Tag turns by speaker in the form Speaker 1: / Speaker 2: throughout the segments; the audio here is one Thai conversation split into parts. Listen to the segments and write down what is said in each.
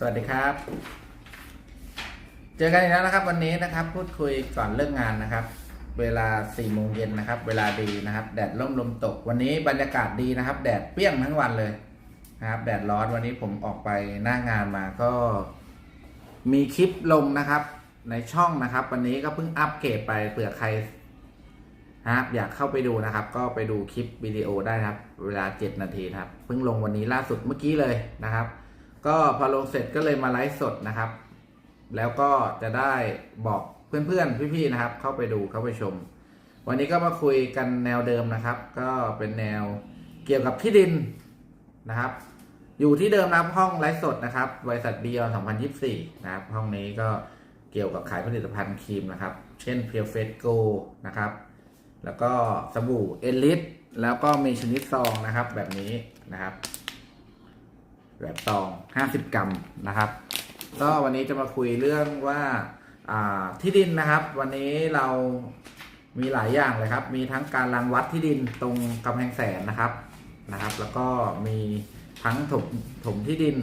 Speaker 1: สวัสดีครับ เจอกันอีกแล้วนะครับ วันนี้นะครับ พูดคุยก่อนเลิกงานนะครับ เวลา4โมงเย็นนะครับ เวลาดีนะครับ แดดร่มลมตก วันนี้บรรยากาศดีนะครับ แดดเปรี้ยงทั้งวันเลยนะครับ แดดร้อนวันนี้ผมออกไปหน้างานมาก็ มีคลิปลงนะครับ ในช่องนะครับ วันนี้ก็เพิ่งอัปเกรดไปเผื่อใครนะครับอยากเข้าไปดูนะครับ ก็ไปดูคลิปวิดีโอได้นะครับ เวลา 7 นาทีครับเพิ่งลงวันนี้ล่าสุดเมื่อกี้เลยนะครับ ก็พอลงเสร็จก็เลยมาไลฟ์สดนะครับ แล้วก็จะได้บอกเพื่อนๆพี่ๆนะครับ เข้าไปดูเข้าไปชม วันนี้ก็มาคุยกันแนวเดิมนะครับ ก็เป็นแนวเกี่ยวกับที่ดินนะครับ อยู่ที่เดิมนะครับห้องไลฟ์สดนะครับบริษัทบีออน2024 นะครับ ห้องนี้ก็เกี่ยวกับขายผลิตภัณฑ์ครีมนะครับ เช่นเพียวเฟสโกนะครับ แล้วก็สบู่เอลิสแล้วก็มีชนิดซองนะครับแบบนี้นะครับ แบบซอง 50 กรัมนะครับ ก็วันนี้จะมาคุยเรื่องว่าอ่าที่ดินนะครับ วันนี้เรามีหลายอย่างเลยครับ มีทั้งการรังวัดที่ดินตรงกำแพงแสนนะครับนะครับ แล้วก็มีทั้งถมถมที่ดิน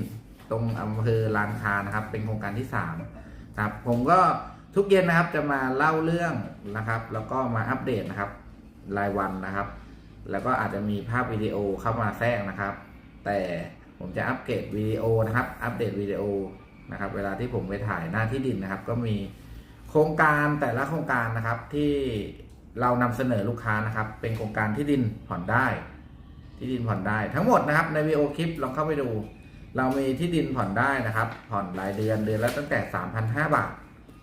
Speaker 1: ตรงอำเภอลานคานะครับ เป็นโครงการที่3นะครับ ผมก็ทุกเย็นนะครับจะมาเล่าเรื่องนะครับ แล้วก็มาอัปเดตนะครับ รายวันนะครับ แล้วก็อาจจะมีภาพวิดีโอเข้ามาแทรกนะครับ แต่ ผมจะอัปเกรดวิดีโอนะครับ อัปเดตวิดีโอนะครับ เวลาที่ผมไปถ่ายหน้าที่ดินนะครับ ก็มีโครงการแต่ละโครงการนะครับที่เรานำเสนอลูกค้านะครับ เป็นโครงการที่ดินผ่อนได้ ที่ดินผ่อนได้ทั้งหมดนะครับในวิดีโอคลิปลองเข้าไปดู เรามีที่ดินผ่อนได้นะครับ ผ่อนรายเดือนเดือนละตั้งแต่ 3,500 บาท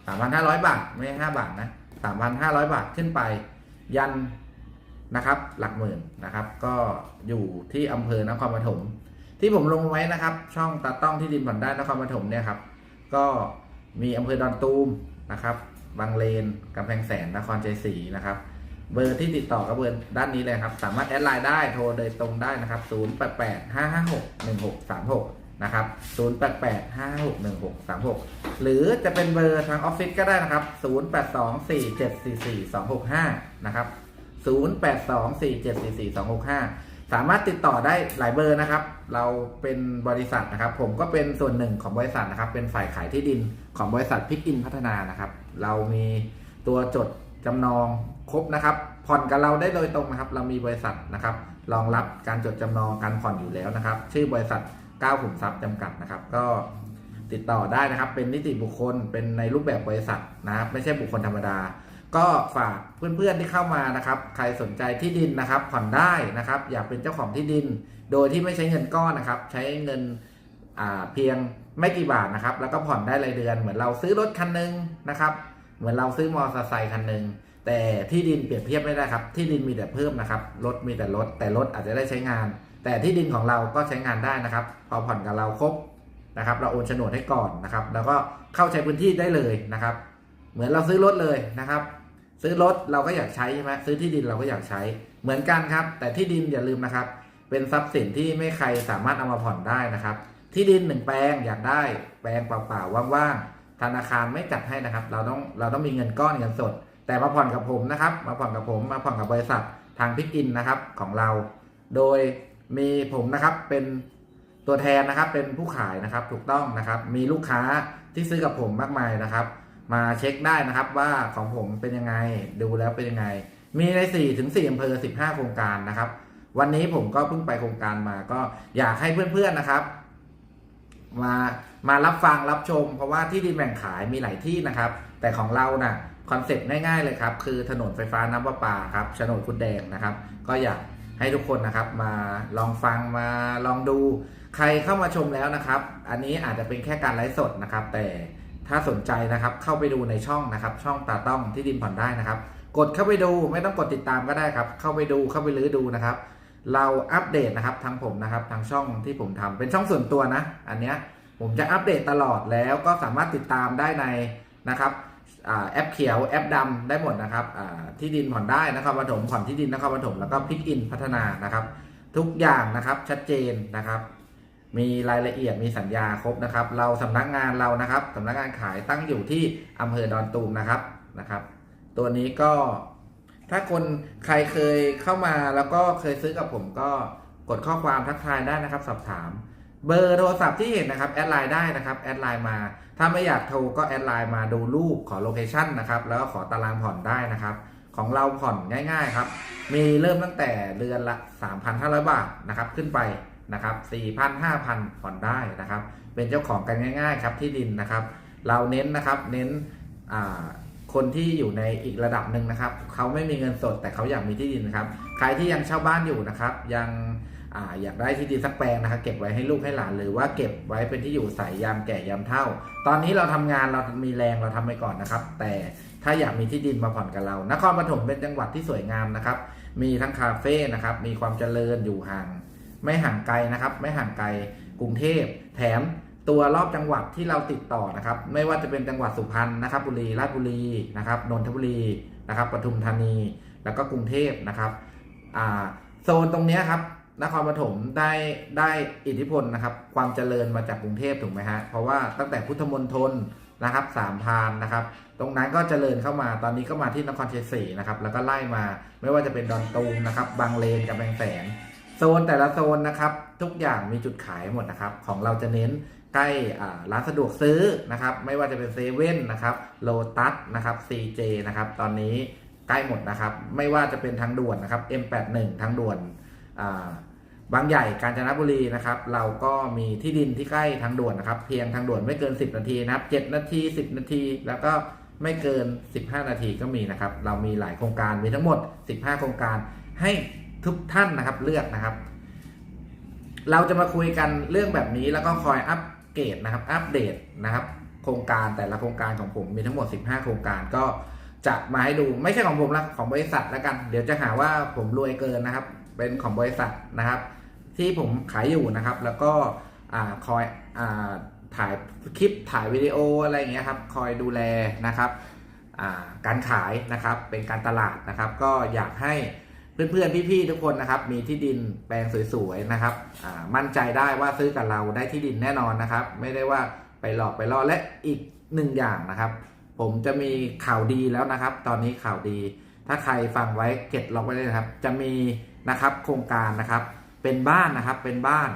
Speaker 1: 3,500 บาท ไม่ใช่5บาทนะ 3,500 บาทขึ้นไปยันนะครับ หลักหมื่นนะครับ ก็อยู่ที่อำเภอนครปฐม ที่ผมลงไว้นะครับ ช่องตาต้องที่ดินผ่อนได้นครปฐมเนี่ยครับ ก็มีอำเภอดอนตูมนะครับ บางเลนกำแพงแสนนครชัยศรีนะครับ เบอร์ที่ติดต่อก็เบอร์ด้านนี้เลยครับ สามารถแอดไลน์ได้โทรโดยตรงได้นะครับ 0885561636 นะครับ 0885561636 หรือจะเป็นเบอร์ทางออฟฟิศก็ได้นะครับ 0824744265 นะครับ 0824744265 สามารถติดต่อได้หลายเบอร์นะครับ เราเป็นบริษัทนะครับ ผมก็เป็นส่วนหนึ่งของบริษัทนะครับ เป็นฝ่ายขายที่ดินของบริษัทพิกอินพัฒนานะครับ เรามีตัวจดจำนองครบนะครับ ผ่อนกับเราได้โดยตรงนะครับ เรามีบริษัทนะครับ รองรับการจดจำนองการผ่อนอยู่แล้วนะครับ ชื่อบริษัทก้าวขุมทรัพย์จำกัดนะครับ ก็ติดต่อได้นะครับ เป็นนิติบุคคล เป็นในรูปแบบบริษัทนะครับ ไม่ใช่บุคคลธรรมดา ก็ฝากเพื่อนๆที่เข้ามานะครับ ใครสนใจที่ดินนะครับผ่อนได้นะครับ อยากเป็นเจ้าของที่ดิน โดยที่ไม่ใช้เงินก้อนนะครับ ใช้เงินเพียงไม่กี่บาทนะครับ แล้วก็ผ่อนได้รายเดือน เหมือนเราซื้อรถคันหนึงนะครับ เหมือนเราซื้อมอเตอร์ไซค์คันหนึ่งแต่ที่ดินเปรียบเทียบไม่ได้ครับ ที่ดินมีแต่เพิ่มนะครับรถมีแต่รถแต่รถอาจจะได้ใช้งาน แต่ที่ดินของเราก็ใช้งานได้นะครับ พอผ่อนกับเราครบนะครับ เราโอนโฉนดให้ก่อนนะครับ แล้วก็เข้าใช้พื้นที่ได้เลยนะครับ เหมือนเราซื้อรถเลยนะครับ ซื้อรถเราก็อยากใช้ใช่ไหมซื้อที่ดินเราก็อยากใช้เหมือนกันครับ แต่ที่ดินอย่าลืมนะครับ เป็นทรัพย์สินที่ไม่ใครสามารถเอามาผ่อนได้นะครับ ที่ดินหนึ่งแปลงอยากได้ แปลงเปล่าๆว่างๆธนาคารไม่จัดให้นะครับ เราต้องเราต้องมีเงินก้อนเงินสด แต่มาผ่อนกับผมนะครับ มาผ่อนกับผมมาผ่อนกับบริษัททางพิกินนะครับของเรา โดยมีผมนะครับเป็นตัวแทนนะครับเป็นผู้ขายนะครับถูกต้องนะครับ มีลูกค้าที่ซื้อกับผมมากมายนะครับ มาเช็คได้นะครับว่าของผมเป็นยังไงดูแล้วเป็นยังไง มีใน4ถึง4อำเภอ 15 โครงการนะครับ วันนี้ผมก็เพิ่งไปโครงการมา ก็อยากให้เพื่อนๆนะครับ มามารับฟังรับชม เพราะว่าที่ดินแบ่งขายมีหลายที่นะครับ แต่ของเรานะ่ะคอนเซ็ปต์ง่ายๆเลยครับ คือถนนไฟฟ้าน้ำประปาครับโฉนดคุดแดงนะครับ ก็อยากให้ทุกคนนะครับมาลองฟังมาลองดู ใครเข้ามาชมแล้วนะครับ อันนี้อาจจะเป็นแค่การไลฟ์สดนะครับ แต่ ถ้าสนใจนะครับเข้าไปดูในช่องนะครับ ช่องตาต้องที่ดินผ่อนได้นะครับ กดเข้าไปดูไม่ต้องกดติดตามก็ได้ครับ เข้าไปดูเข้าไปลื้อดูนะครับ เราอัปเดตนะครับทางผมนะครับทางช่องที่ผมทำเป็นช่องส่วนตัวนะ อันเนี้ยผมจะอัปเดตตลอดแล้วก็สามารถติดตามได้ในนะครับอแอปเขียวแอปดำได้หมดนะครับที่ดินผ่อนได้นะครับปฐมผ่อนที่ดินนะครับปฐมแล้วก็พิกอินพัฒนานะครับ ทุกอย่างนะครับชัดเจนนะครับ มีรายละเอียดมีสัญญาครบนะครับ เราสำนักงานเรานะครับสำนักงานขายตั้งอยู่ที่อำเภอดอนตูมนะครับนะครับ ตัวนี้ก็ถ้าคนใครเคยเข้ามาแล้วก็เคยซื้อกับผมก็กดข้อความทักทายได้นะครับ สอบถาม เบอร์โทรศัพท์ที่เห็นนะครับแอดไลน์ได้นะครับแอดไลน์มา ถ้าไม่อยากโทรก็แอดไลน์มาดูรูปขอโลเคชั่นนะครับแล้วก็ขอตารางผ่อนได้นะครับ ของเราผ่อนง่าย ๆ ครับ มีเริ่มตั้งแต่เดือนละ 3,500 บาทนะครับ ขึ้นไป นะครับ4,000 5,000ผ่อนได้นะครับ เป็นเจ้าของกันง่าย ๆ ครับที่ดินนะครับ เราเน้นนะครับเน้นคนที่อยู่ในอีกระดับหนึ่งนะครับเขาไม่มีเงินสดแต่เขาอยากมีที่ดินนะครับ ใครที่ยังเช่าบ้านอยู่นะครับ ยังออยากได้ที่ดินสักแปลงนะครับ เก็บไว้ให้ลูกให้หลานหรือว่าเก็บไว้เป็นที่อยู่ใส่ยามแก่ยามเฒ่า ตอนนี้เราทำงานเรามีแรงเราทำไปก่อนนะครับ แต่ถ้าอยากมีที่ดินมาผ่อนกับเรานครปฐมเป็นจังหวัดที่สวยงามนะครับ มีทั้งคาเฟ่นะครับมีความเจริญอยู่ห่าง ไม่ห่างไกลนะครับ ไม่ห่างไกลกรุงเทพ แถมตัวรอบจังหวัดที่เราติดต่อนะครับ ไม่ว่าจะเป็นจังหวัดสุพรรณนะครับบุรีราชบุรีนะครับนนทบุรีนะครับปทุมธานี แล้วก็กรุงเทพนะครับโซนตรงนี้ครับนครปฐมได้ได้อิทธิพลนะครับ ความเจริญมาจากกรุงเทพถูกไหมฮะเพราะว่าตั้งแต่พุทธมณฑลนะครับสามพานนะครับ ตรงนั้นก็เจริญเข้ามาตอนนี้ก็มาที่นครเชัยงศรีนะครับแล้วก็ไล่มาไม่ว่าจะเป็นดอนตูมนะครับบางเลนกับแบงแสน โซนแต่ละโซนนะครับทุกอย่างมีจุดขายหมดนะครับ ของเราจะเน้นใกล้อ่าร้านสะดวกซื้อนะครับ ไม่ว่าจะเป็นเซเว่นนะครับโลตัสนะครับ CJ นะครับ ตอนนี้ใกล้หมดนะครับ ไม่ว่าจะเป็นทางด่วนนะครับ M81 ทางด่วนบางใหญ่กาญจนบุรีนะครับ เราก็มีที่ดินที่ใกล้ทางด่วนนะครับ เพียงทางด่วนไม่เกิน 10 นาทีนะครับ 7 นาที 10 นาที แล้วก็ไม่เกิน 15 นาทีก็มีนะครับ เรามีหลายโครงการมีทั้งหมด 15 โครงการให้ ทุกท่านนะครับเลือกนะครับ เราจะมาคุยกันเรื่องแบบนี้แล้วก็คอยอัปเกรดนะครับ อัปเดตนะครับ โครงการแต่ละโครงการของผมมีทั้งหมด 15 โครงการก็จะมาให้ดูไม่ใช่ของผมละของบริษัทแล้วกัน เดี๋ยวจะหาว่าผมรวยเกินนะครับ เป็นของบริษัทนะครับ ที่ผมขายอยู่นะครับ แล้วก็อ่าคอยอ่าถ่ายคลิปถ่ายวิดีโออะไรอย่างเงี้ยครับ คอยดูแลนะครับอ่าการขายนะครับเป็นการตลาดนะครับ ก็อยากให้ เพื่อนๆพี่ๆทุกคนนะครับมีที่ดินแปลงสวยๆนะครับมั่นใจได้ว่าซื้อกับเราได้ที่ดินแน่นอนนะครับ ไม่ได้ว่าไปหลอกไปล่อและอีกหนึ่งอย่างนะครับ ผมจะมีข่าวดีแล้วนะครับ ตอนนี้ข่าวดี ถ้าใครฟังไว้เก็บล็อกไว้เลยนะครับ จะมีนะครับโครงการนะครับ เป็นบ้านนะครับเป็นบ้าน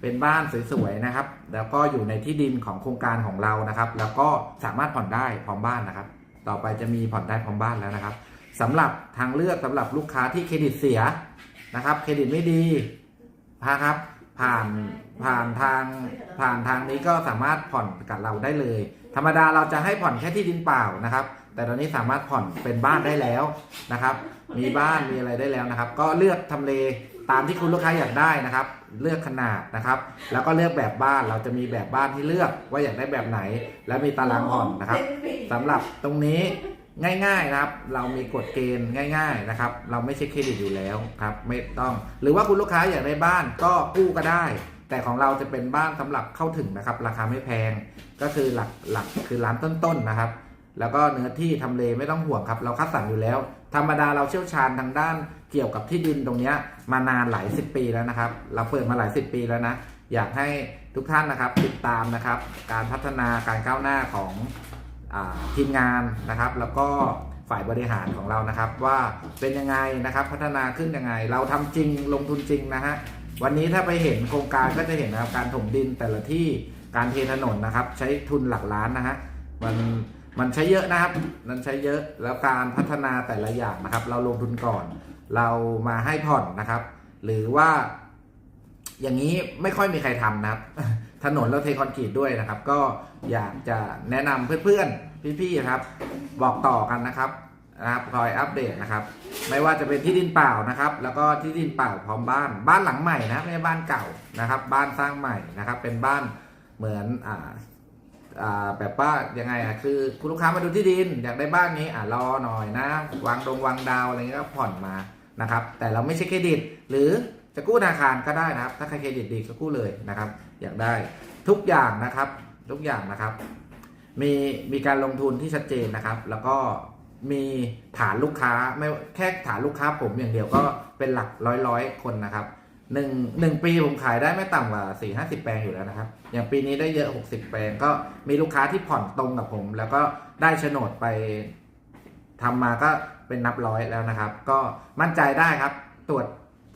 Speaker 1: เป็นบ้านสวยๆนะครับ แล้วก็อยู่ในที่ดินของโครงการของเรานะครับ แล้วก็สามารถผ่อนได้พร้อมบ้านนะครับ ต่อไปจะมีผ่อนได้พร้อมบ้านแล้วนะครับ สำหรับทางเลือกสำหรับลูกค้าที่เครดิตเสียนะครับ เครดิตไม่ดีนะครับ ผ่านผ่านทางผ่านทางนี้ก็สามารถผ่อนกับเราได้เลย ธรรมดาเราจะให้ผ่อนแค่ที่ดินเปล่านะครับ แต่ตอนนี้สามารถผ่อนเป็นบ้านได้แล้วนะครับ มีบ้านมีอะไรได้แล้วนะครับ ก็เลือกทำเลตามที่คุณลูกค้าอยากได้นะครับ เลือกขนาดนะครับ แล้วก็เลือกแบบบ้านเราจะมีแบบบ้านที่เลือกว่าอยากได้แบบไหน และมีตารางผ่อนนะครับสำหรับตรงนี้ ง่ายๆนะครับ เรามีกฎเกณฑ์ง่าย ๆนะครับ เราไม่ใช่เครดิตอยู่แล้วครับ ไม่ต้อง หรือว่าคุณลูกค้าอยากได้บ้านก็กู้ก็ได้ แต่ของเราจะเป็นบ้านสำหรับเข้าถึงนะครับ ราคาไม่แพงก็คือหลักหลักคือร้านต้นๆนะครับ แล้วก็เนื้อที่ทำเลไม่ต้องห่วงครับ เราคัดสรรอยู่แล้ว ธรรมดาเราเชี่ยวชาญทางด้านเกี่ยวกับที่ดินตรงนี้มานานหลายสิบปีแล้วนะครับ เราเปิดมาหลายสิบปีแล้วนะอยากให้ทุกท่านนะครับติดตามนะครับ การพัฒนาการก้าวหน้าของ ทีมงานนะครับ แล้วก็ฝ่ายบริหารของเรานะครับ ว่าเป็นยังไงนะครับพัฒนาขึ้นยังไง เราทำจริงลงทุนจริงนะฮะวันนี้ถ้าไปเห็นโครงการก็จะเห็นนะครับการถมดินแต่ละที่การเทถนนนะครับ ใช้ทุนหลักล้านนะฮะมันมันใช้เยอะนะครับมันใช้เยอะแล้วการพัฒนาแต่ละอย่างนะครับ เราลงทุนก่อน เรามาให้ผ่อนนะครับ หรือว่า อย่างนี้ไม่ค่อยมีใครทำนะครับ ถนนเราเทคอนกรีตด้วยนะครับ ก็อยากจะแนะนำเพื่อนๆ พี่ๆครับ บอกต่อกันนะครับนะครับคอยอัปเดตนะครับ ไม่ว่าจะเป็นที่ดินเปล่านะครับ แล้วก็ที่ดินเปล่าพร้อมบ้าน บ้านหลังใหม่นะไม่ใช่บ้านเก่านะครับ บ้านสร้างใหม่นะครับ เป็นบ้านเหมือนอ่าอ่าแบบว่ายังไงอะคือคุณลูกค้ามาดูที่ดินอยากได้บ้านนี้อะรอหน่อยนะ วางดงวางดาวอะไรเงี้ยก็ผ่อนมานะครับ แต่เราไม่ใช่เครดิต หรือจะกู้ธนาคารก็ได้นะครับ ถ้าใครเครดิตดีก็กู้เลยนะครับ อยากได้ทุกอย่างนะครับ ทุกอย่างนะครับ มีมีการลงทุนที่ชัดเจนนะครับ แล้วก็มีฐานลูกค้าไม่แค่ฐานลูกค้าผมอย่างเดียวก็เป็นหลักร้อยร้อยคนนะครับหนึ่งหนึ่งปีผมขายได้ไม่ต่ำกว่าสี่ห้าสิบแปลงอยู่แล้วนะครับ อย่างปีนี้ได้เยอะหกสิบแปลง ก็มีลูกค้าที่ผ่อนตรงกับผม แล้วก็ได้โฉนดไปทำมาก็เป็นนับร้อยแล้วนะครับ ก็มั่นใจได้ครับ ตรวจ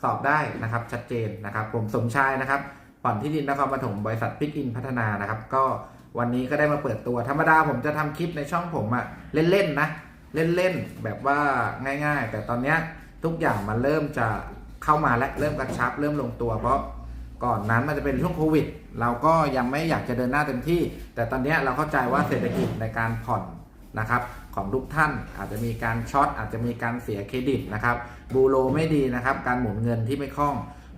Speaker 1: สอบได้นะครับ ชัดเจนนะครับ ผมสมชายนะครับ ผ่อนที่ดินนครปฐมบริษัทพิกอินพัฒนานะครับ ก็วันนี้ก็ได้มาเปิดตัว ธรรมดาผมจะทำคลิปในช่องผมอะเล่นๆนะ เล่นๆแบบว่าง่าย ๆ แต่ตอนเนี้ยทุกอย่างมันเริ่มจะเข้ามาและเริ่มกระชับ เริ่มลงตัว เพราะก่อนนั้นมันจะเป็นช่วงโควิด เราก็ยังไม่อยากจะเดินหน้าเต็มที่ แต่ตอนนี้เราเข้าใจว่าเศรษฐกิจในการผ่อนนะครับของทุกท่านอาจจะมีการช็อตอาจจะมีการเสียเครดิตนะครับบูโรไม่ดีนะครับ การหมุนเงินที่ไม่คล่อง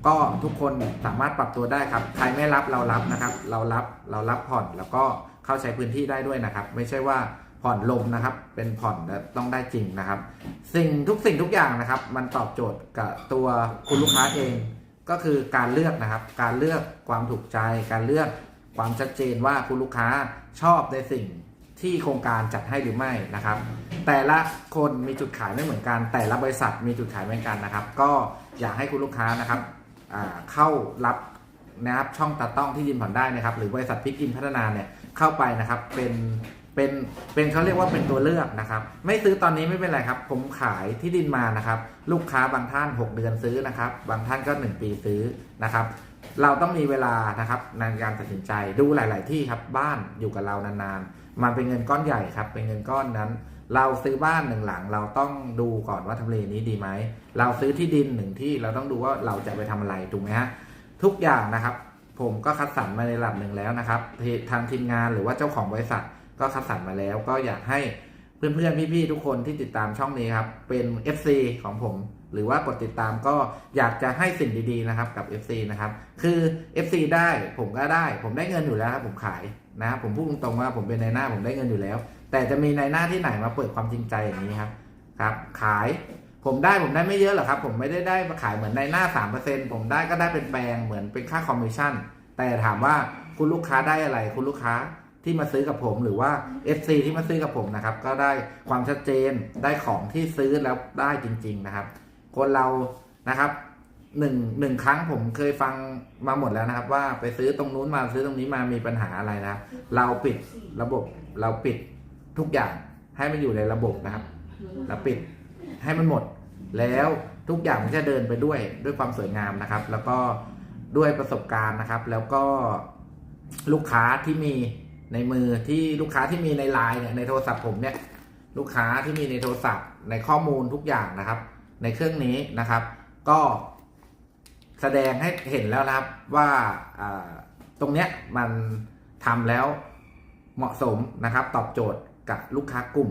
Speaker 1: ก็ทุกคนสามารถปรับตัวได้ครับ ใครไม่รับเรารับนะครับ เรารับเรารับผ่อนแล้วก็เข้าใช้พื้นที่ได้ด้วยนะครับ ไม่ใช่ว่าผ่อนลมนะครับ เป็นผ่อนแล้วต้องได้จริงนะครับ สิ่งทุกสิ่งทุกอย่างนะครับ มันตอบโจทย์กับตัวคุณลูกค้าเอง ก็คือการเลือกนะครับ การเลือกความถูกใจ การเลือกความชัดเจนว่าคุณลูกค้าชอบในสิ่งที่โครงการจัดให้หรือไม่นะครับ แต่ละคนมีจุดขายไม่เหมือนกัน แต่ละบริษัทมีจุดขายไม่เหมือนกันนะครับ ก็อยากให้คุณลูกค้านะครับ เข้ารับนะครับช่องตัดต้องที่ดินผ่อนได้นะครับ หรือบริษัทพิกอินพัฒนาเนี่ยเข้าไปนะครับเป็นเป็นเป็นเขาเรียกว่าเป็นตัวเลือกนะครับ ไม่ซื้อตอนนี้ไม่เป็นไรครับ ผมขายที่ดินมานะครับ ลูกค้าบางท่าน 6 เดือนซื้อนะครับ บางท่านก็ 1 ปีซื้อนะครับ เราต้องมีเวลานะครับในการตัดสินใจดูหลาย ๆ ที่ครับบ้านอยู่กับเรานาน ๆ มันเป็นเงินก้อนใหญ่ครับ เป็นเงินก้อนนั้น เราซื้อบ้านหนึ่งหลัง เราต้องดูก่อนว่าทำเลนี้ดีไหม เราซื้อที่ดินหนึ่งที่เราต้องดูว่าเราจะไปทำอะไรถูกไหมฮะทุกอย่างนะครับ ผมก็คัดสรรมาในระดับหนึ่งแล้วนะครับที่ทางทีมงานหรือว่าเจ้าของบริษัทก็คัดสรรมาแล้ว ก็อยากให้เพื่อนๆพี่ๆทุกคนที่ติดตามช่องนี้ครับเป็น FC ของผม หรือว่ากดติดตามก็อยากจะให้สิ่งดีๆนะครับกับ FC นะครับคือ FC ได้ผมก็ได้ ผมได้เงินอยู่แล้วครับผมขายนะครับผมพูดตรงๆว่าผมเป็นในหน้าผมได้เงินอยู่แล้ว แต่จะมีในหน้าที่ไหนมาเปิดความจริงใจอย่างนี้ครับครับ ขายผมได้ผมได้ไม่เยอะหรอกครับ ผมไม่ได้ได้มาขายเหมือนในหน้า 3%ผมได้ก็ได้เป็นแปลงเหมือนเป็นค่าคอมมิชชั่น แต่ถามว่าคุณลูกค้าได้อะไร คุณลูกค้าที่มาซื้อกับผมหรือว่า FC ที่มาซื้อกับผมนะครับ ก็ได้ความชัดเจนได้ของที่ซื้อแล้วได้จริง ๆนะครับ คนเรานะครับหนึ่งหนึ่งครั้งผมเคยฟังมาหมดแล้วนะครับ ว่าไปซื้อตรงนู้นมาซื้อตรงนี้มามีปัญหาอะไรนะเราปิดระบบเราปิด ทุกอย่างให้มันอยู่ในระบบนะครับเราปิดให้มันหมด แล้วทุกอย่างมันจะเดินไปด้วยด้วยความสวยงามนะครับ แล้วก็ด้วยประสบการณ์นะครับ แล้วก็ลูกค้าที่มีในมือที่ลูกค้าที่มีในไลน์เนี่ยในโทรศัพท์ผมเนี่ยลูกค้าที่มีในโทรศัพท์ในข้อมูลทุกอย่างนะครับ ในเครื่องนี้นะครับ ก็แสดงให้เห็นแล้วนะครับว่าตรงเนี้ยมันทำแล้วเหมาะสมนะครับ ตอบโจทย์ กับลูกค้ากลุ่ม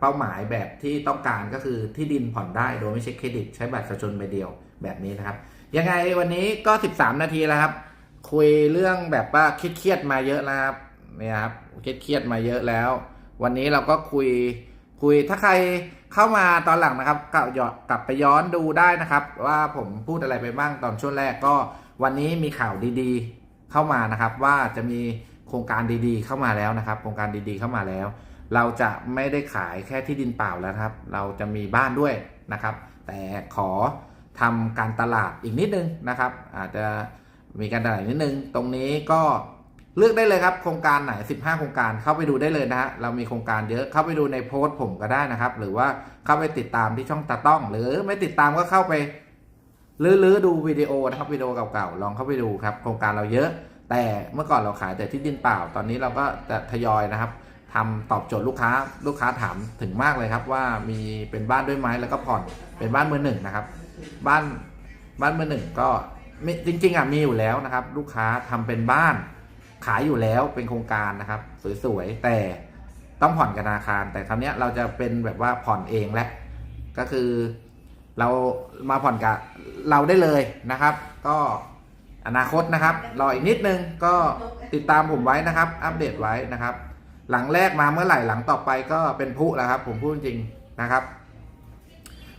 Speaker 1: เป้าหมายแบบที่ต้องการก็คือที่ดินผ่อนได้โดยไม่ใช่เครดิตใช้บัตรประชาชนใบเดียวแบบนี้นะครับ ยังไงวันนี้ก็ 13 นาทีแล้วครับ คุยเรื่องแบบว่าเครียดมาเยอะแล้วครับเนี่ยครับเครียดมาเยอะแล้ว วันนี้เราก็คุยคุยถ้าใครเข้ามาตอนหลังนะครับกลับย้อนกลับไปย้อนดูได้นะครับ ว่าผมพูดอะไรไปบ้างตอนช่วงแรกก็วันนี้มีข่าวดีๆ เข้ามานะครับว่าจะมี ครงการดีๆ เข้ามาแล้วนะครับ โครงการดีๆเข้ามาแล้ว เราจะไม่ได้ขายแค่ที่ดินเปล่าแล้วครับ เราจะมีบ้านด้วยนะครับ แต่ขอทำการตลาดอีกนิดนึงนะครับ อาจจะมีการตลาดนิดนึง ตรงนี้ก็เลือกได้เลยครับ โครงการไหน 15 โครงการเข้าไปดูได้เลยนะฮะเรามีโครงการเยอะเข้าไปดูในโพสต์ผมก็ได้นะครับ หรือว่าเข้าไปติดตามที่ช่องตาต้อง หรือไม่ติดตามก็เข้าไปลื้อๆดูวิดีโอนะครับวิดีโอเก่าๆลองเข้าไปดูครับ โครงการเราเยอะ แต่เมื่อก่อนเราขายแต่ที่ดินเปล่า ตอนนี้เราก็จะทยอยนะครับทำตอบโจทย์ลูกค้าลูกค้าถามถึงมากเลยครับ ว่ามีเป็นบ้านด้วยไหมแล้วก็ผ่อนเป็นบ้านมือหนึ่งนะครับ บ้านบ้านมือหนึ่งก็จริงๆอะมีอยู่แล้วนะครับ ลูกค้าทำเป็นบ้านขายอยู่แล้วเป็นโครงการนะครับ สวยๆแต่ต้องผ่อนกับธนาคาร แต่ครั้นี้เราจะเป็นแบบว่าผ่อนเองแหละก็คือเรามาผ่อนกับเราได้เลยนะครับ ก็ อนาคตนะครับรออีกนิดนึงก็ติดตามผมไว้นะครับ อัปเดตไว้นะครับ หลังแรกมาเมื่อไหร่หลังต่อไปก็เป็นผู้แล้วครับ ผมพูดจริงนะครับ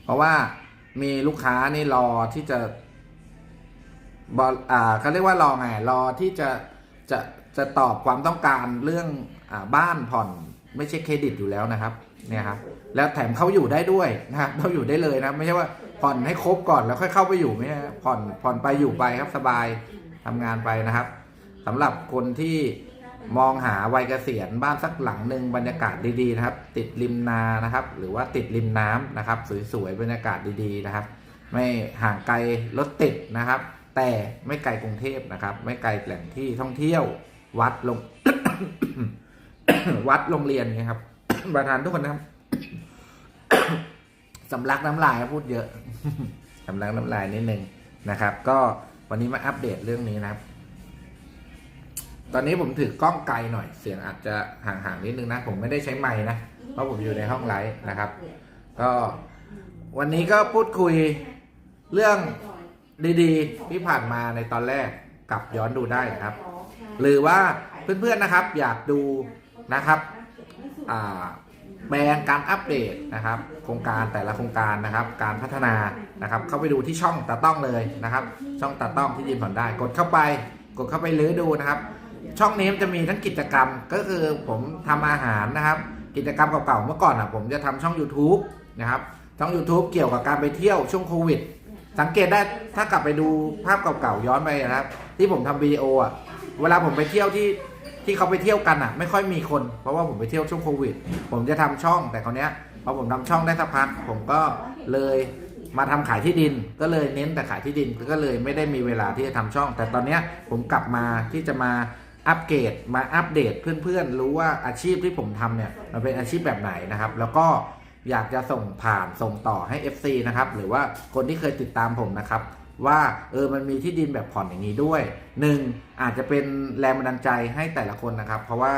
Speaker 1: เพราะว่ามีลูกค้านี่รอที่จะบออ่าเขาเรียกว่ารอไงรอที่จะจะจะตอบความต้องการเรื่องอาบ้านผ่อนไม่ใช่เครดิตอยู่แล้วนะครับเนี่ยครับแล้วแถมเขาอยู่ได้ด้วยนะครับเขาอยู่ได้เลยนะ ไม่ใช่ว่า ผ่อนให้ครบก่อนแล้วค่อยเข้าไปอยู่ไหมผ่อนผ่อนไปอยู่ไปครับสบายทำงานไปนะครับสำหรับคนที่มองหาวัยเกษียณบ้านสักหลังหนึ่งบรรยากาศดีๆนะครับ ติดริมนานะครับ หรือว่าติดริมน้ำนะครับ สวยๆบรรยากาศดีๆนะครับ ไม่ห่างไกลรถติดนะครับ แต่ไม่ไกลกรุงเทพนะครับ ไม่ไกลแหล่งที่ท่องเที่ยววัดลงวัดโรงเรียนไงครับประธานทุกคนนะครับ สำลักน้ำลายพูดเยอะ สำลักน้ำลายนิดนึงนะครับ ก็วันนี้มาอัปเดตเรื่องนี้นะครับ ตอนนี้ผมถือกล้องไกลหน่อย เสียงอาจจะห่างๆนิดนึงนะ ผมไม่ได้ใช้ไม้นะ เพราะผมอยู่ในห้องไลฟ์นะครับ ก็วันนี้ก็พูดคุยเรื่องดีๆ ที่ผ่านมาในตอนแรกกลับย้อนดูได้นะครับ หรือว่าเพื่อนๆนะครับ อยากดูนะครับ อ่า แบรนด์การอัปเดตนะครับ โครงการแต่ละโครงการนะครับ การพัฒนานะครับ เข้าไปดูที่ช่องตาต้องเลยนะครับ ช่องตาต้องที่ดินผ่อนได้ กดเข้าไป กดเข้าไปลื้อดูนะครับ ช่องนี้มันจะมีทั้งกิจกรรมก็คือผมทำอาหารนะครับ กิจกรรมเก่าๆเมื่อก่อนอะผมจะทำช่อง YouTube นะครับช่อง YouTube เกี่ยวกับการไปเที่ยวช่วงโควิด สังเกตได้ถ้ากลับไปดูภาพเก่าๆย้อนไปนะครับ ที่ผมทำวิดีโออะเวลาผมไปเที่ยวที่ ที่เขาไปเที่ยวกันอะ ไม่ค่อยมีคน เพราะว่าผมไปเที่ยวช่วงโควิด ผมจะทำช่องแต่คราวเนี้ยพอผมทำช่องได้สักพัก ผมก็เลยมาทำขายที่ดิน ก็เลยเน้นแต่ขายที่ดินก็เลยไม่ได้มีเวลาที่จะทำช่อง แต่ตอนเนี้ยผมกลับมาที่จะมาอัปเกรดมาอัปเดตเพื่อนๆ รู้ว่าอาชีพที่ผมทำเนี่ยมันเป็นอาชีพแบบไหนนะครับ แล้วก็อยากจะส่งผ่านส่งต่อให้ FC นะครับ หรือว่าคนที่เคยติดตามผมนะครับ ว่าเออมันมีที่ดินแบบผ่อนอย่างนี้ด้วยหนึ่งอาจจะเป็นแรงบันดาลใจให้แต่ละคนนะครับ เพราะว่า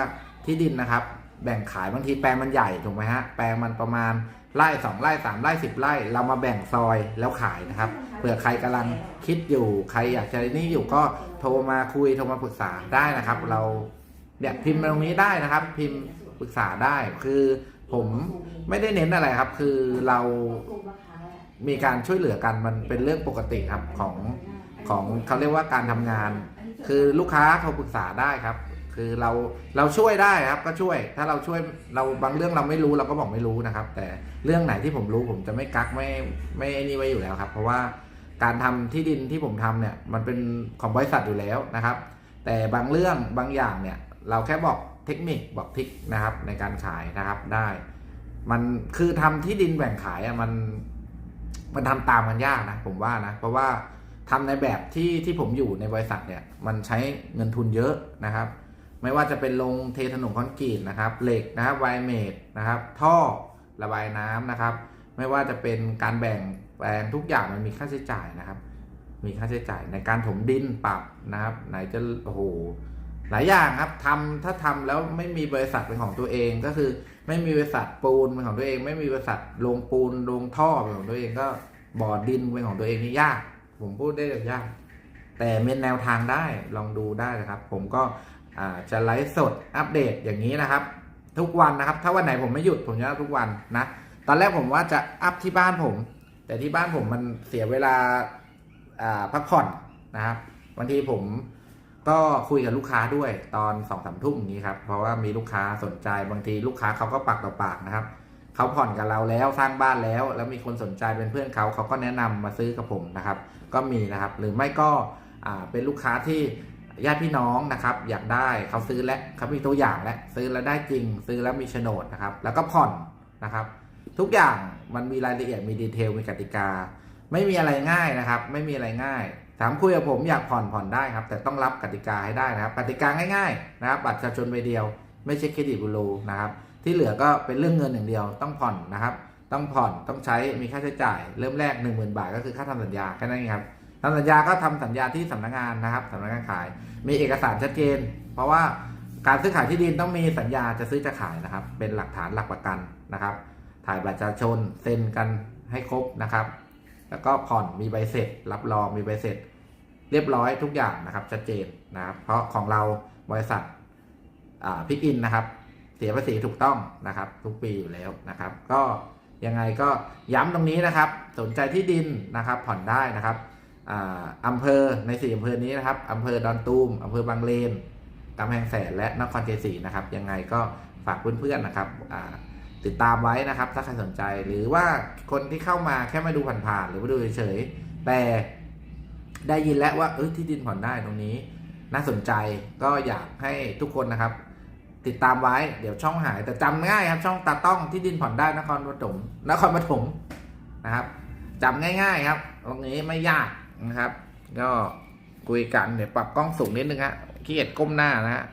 Speaker 1: ที่ดินนะครับ แบ่งขายบางทีแปลงมันใหญ่ถูกไหมฮะแปลงมันประมาณไร่สองไร่สามไร่สิบไร่ เรามาแบ่งซอยแล้วขายนะครับเผื่อใครกำลังคิดอยู่ใครอยากจะนี่อยู่ก็โทรมาคุยโทรมาปรึกษาได้นะครับ เราเนี่ยพิมพ์ตรงนี้ได้นะครับ พิมพ์ปรึกษาได้คือผมไม่ได้เน้นอะไรครับ คือเรา มีการช่วยเหลือกันมันเป็นเรื่องปกติครับของของเขาเรียกว่าการทำงาน คือลูกค้าโทรปรึกษาได้ครับ คือเราเราช่วยได้ครับก็ช่วย ถ้าเราช่วยเราบางเรื่องเราไม่รู้เราก็บอกไม่รู้นะครับ แต่เรื่องไหนที่ผมรู้ผมจะไม่กักไม่ไม่นี่ไว้อยู่แล้วครับ เพราะว่าการทำที่ดินที่ผมทำเนี่ยมันเป็นของบริษัทอยู่แล้วนะครับ แต่บางเรื่องบางอย่างเนี่ยเราแค่บอกเทคนิคบอกทิกนะครับในการขายนะครับได้ มันคือทำที่ดินแบ่งขายอะมัน มันทำตามกันยากนะผมว่านะ เพราะว่าทำในแบบที่ที่ผมอยู่ในบริษัทเนี่ย มันใช้เงินทุนเยอะนะครับ ไม่ว่าจะเป็นลงเทถนนคอนกรีตนะครับ เหล็กนะครับไวเมดนะครับ ท่อระบายน้ำนะครับ ไม่ว่าจะเป็นการแบ่งแปลงทุกอย่างมันมีค่าใช้จ่ายนะครับ มีค่าใช้จ่ายในการถมดินปรับนะครับ ไหนจะโอ้โห หลายอย่างครับทำถ้าทำแล้วไม่มีบริษัทเป็นของตัวเองก็คือ ไม่มีบริษัทปูนเป็นของตัวเอง ไม่มีบริษัทลงปูนลงท่อเป็นของตัวเองก็บ่อดินเป็นของตัวเองนี่ยาก ผมพูดได้เลยยาก แต่เป็นแนวทางได้ลองดูได้นะครับ ผมก็จะไลฟ์สดอัปเดตอย่างนี้นะครับ ทุกวันนะครับ ถ้าวันไหนผมไม่หยุดผมจะทุกวันนะตอนแรกผมว่าจะอัพที่บ้านผม แต่ที่บ้านผมมันเสียเวลาพักผ่อนนะครับบางทีผม ก็คุยกับลูกค้าด้วยตอนสองสามทุ่มอย่างนี้ครับ เพราะว่ามีลูกค้าสนใจบางทีลูกค้าเขาก็ปากต่อปากนะครับเขาผ่อนกับเราแล้วสร้างบ้านแล้ว แล้วมีคนสนใจเป็นเพื่อนเขาเขาก็แนะนำมาซื้อกับผมนะครับ ก็มีนะครับ หรือไม่ก็เป็นลูกค้าที่ญาติพี่น้องนะครับ อยากได้เขาซื้อแล้วเขามีตัวอย่างแล้วซื้อแล้วได้จริง ซื้อแล้วมีโฉนดนะครับ แล้วก็ผ่อนนะครับ ทุกอย่างมันมีรายละเอียดมีดีเทลมีกติกา ไม่มีอะไรง่ายนะครับ ไม่มีอะไรง่าย ถามคุยกับผมอยากผ่อนผ่อนได้ครับ แต่ต้องรับกติกาให้ได้นะครับ กติกาง่ายๆนะครับบัตรประชาชนใบเดียว ไม่ใช่เครดิตบูโรนะครับ ที่เหลือก็เป็นเรื่องเงินอย่างเดียวต้องผ่อนนะครับ ต้องผ่อนต้องใช้มีค่าใช้จ่าย เริ่มแรก 1 0,000 บาทก็คือค่าทำสัญญาแค่นั้นเองครับทำสัญญาก็ทำสัญญาที่สำนักงานนะครับสำนักงานขาย มีเอกสารชัดเจน เพราะว่าการซื้อขายที่ดินต้องมีสัญญาจะซื้อจะขายนะครับ เป็นหลักฐานหลักประกันนะครับ ถ่ายบัตรประชาชนเซ็นกันให้ครบนะครับ แล้วก็ผ่อนมีใบเสร็จ รับรองมีใบเสร็จ เรียบร้อยทุกอย่างนะครับ ชัดเจนนะครับ เพราะของเราบริษัทพิกอินนะครับ เสียภาษีถูกต้องนะครับ ทุกปีอยู่แล้วนะครับ ก็ยังไงก็ย้ำตรงนี้นะครับ สนใจที่ดินนะครับ ผ่อนได้นะครับอาอำเภอในสี่อำเภอนี้นะครับอำเภอดอนตูมอำเภอบางเลนกำแพงแสนและนครเจศรีนะครับ ยังไงก็ฝากเพื่อนๆนะครับ ติดตามไว้นะครับ ถ้าใครสนใจหรือว่าคนที่เข้ามาแค่มาดูผ่านๆหรือมาดูเฉยๆแต่ได้ยินแล้วว่าเออที่ดินผ่อนได้ตรงนี้ น่าสนใจก็อยากให้ทุกคนนะครับ ติดตามไว้เดี๋ยวช่องหาย แต่จำง่ายครับ ช่องตาต้องที่ดินผ่อนได้นครปฐมนครปฐมนะครับจำง่าย ๆครับ ตรงนี้ไม่ยากนะครับ ก็คุยกันเดี๋ยวปรับกล้องสูงนิดนึงฮะขี้เกียจก้มหน้านะฮะ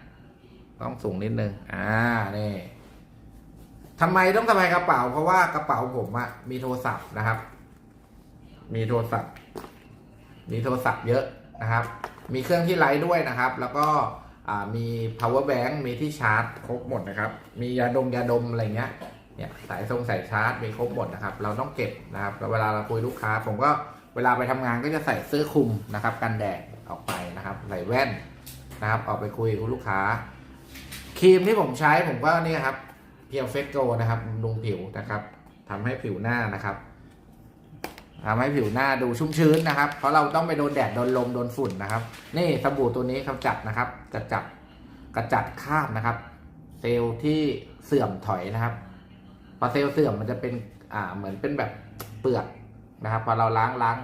Speaker 1: กล้องสูงนิดนึงอ่านี่ ทำไมต้องสะพายกระเป๋า เพราะว่ากระเป๋าผมอะมีโทรศัพท์นะครับ มีโทรศัพท์ มีโทรศัพท์เยอะนะครับ มีเครื่องที่ไลฟ์ด้วยนะครับ แล้วก็มี power bank มีที่ชาร์จ ครบหมดนะครับ มียาดมยาดมอะไรเงี้ยเนี่ยสายทรงสายชาร์จมีครบหมดนะครับ เราต้องเก็บนะครับแล้วเวลาเราคุยลูกค้า ผมก็เวลาไปทำงานก็จะใส่เสื้อคลุมนะครับ กันแดดออกไปนะครับใส่แว่นนะครับ ออกไปคุยกับลูกค้า ครีมที่ผมใช้ผมก็นี่ครับ เพียวเฟกโกนะครับบำรุงผิวนะครับทำให้ผิวหน้านะครับทำให้ผิวหน้าดูชุ่มชื้นนะครับ เพราะเราต้องไปโดนแดดโดนลมโดนฝุ่นนะครับ นี่สบู่ตัวนี้กำจัดนะครับกระจัดกระจัดคราบนะครับ เซลล์ที่เสื่อมถอยนะครับพอเซลล์เสื่อมมันจะเป็นอ่าเหมือนเป็นแบบเปลือกนะครับ พอเราล้างล้าง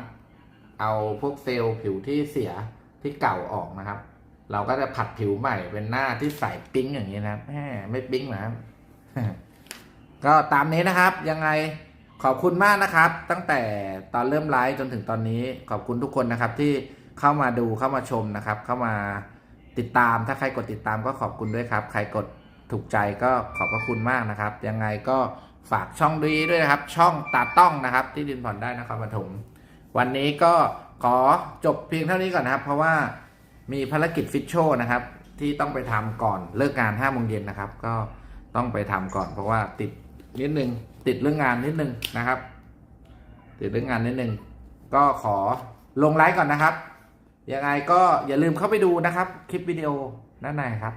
Speaker 1: เอาพวกเซลล์ผิวที่เสียที่เก่าออกนะครับ เราก็จะผัดผิวใหม่เป็นหน้าที่ใสปิ๊งอย่างนี้นะแหมไม่ปิ๊งนะครับ ก็ตามนี้นะครับยังไงขอบคุณมากนะครับ ตั้งแต่ตอนเริ่มไลฟ์จนถึงตอนนี้ขอบคุณทุกคนนะครับ ที่เข้ามาดูเข้ามาชมนะครับ เข้ามาติดตามถ้าใครกดติดตามก็ขอบคุณด้วยครับ ใครกดถูกใจก็ขอบพระคุณมากนะครับ ยังไงก็ฝากช่องดีด้วยนะครับ ช่องตาต้องนะครับ ที่ดินผ่อนได้นะครับปฐมวันนี้ก็ขอจบเพียงเท่านี้ก่อนนะครับ เพราะว่ามีภารกิจฟิชโชนะครับ ที่ต้องไปทำก่อนเลิกงาน5้าโมงเย็นนะครับ ก็ ต้องไปทำก่อน เพราะว่าติดนิดนึงติดเรื่องงานนิดนึงนะครับ ติดเรื่องงานนิดนึงก็ขอลงไลฟ์ก่อนนะครับยังไงก็อย่าลืมเข้าไปดูนะครับ คลิปวิดีโอด้านในครับ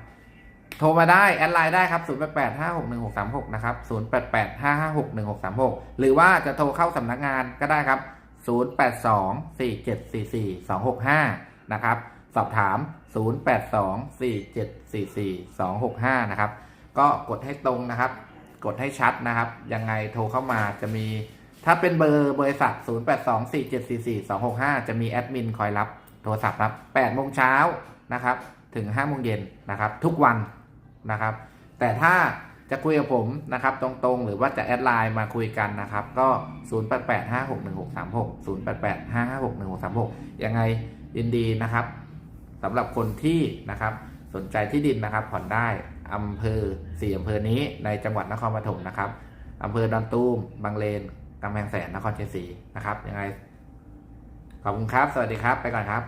Speaker 1: โทรมาได้แอดไลน์ได้ครับ 0 8 8 5 6 1 6 3 6 นะครับ 0 8 8 5 5 6 1 6 3 6 หรือว่าจะโทรเข้าสำนักงานก็ได้ครับ 0 8 2 4 7 4 4 2 6 5 นะครับ สอบถาม 0 8 2 4 7 4 4 2 6 5 นะครับ ก็กดให้ตรงนะครับ กดให้ชัดนะครับ ยังไงโทรเข้ามาจะมี ถ้าเป็นเบอร์บริษัท 0 8 2 4 7 4 4 2 6 5 จะมีแอดมินคอยรับโทรศัพท์รับ8โมงเช้านะครับ ถึง5โมงเย็นนะครับ ทุกวันนะครับ แต่ถ้าจะคุยกับผมนะครับตรงๆ หรือว่าจะแอดไลน์มาคุยกันนะครับ ก็ 0 8 8 5 6 1 6 3 6 0 8 8 5 5 6 1 6 3 6 ยังไงยินดีนะครับสำหรับคนที่นะครับสนใจที่ดินนะครับผ่อนได้ อำเภอสี่อำเภอนี้ในจังหวัดนครปฐมนะครับอำเภอดอนตูมบางเลนกำแพงแสนนครเชียศรีนะครับยังไงขอบคุณครับ สวัสดีครับ ไปก่อนครับ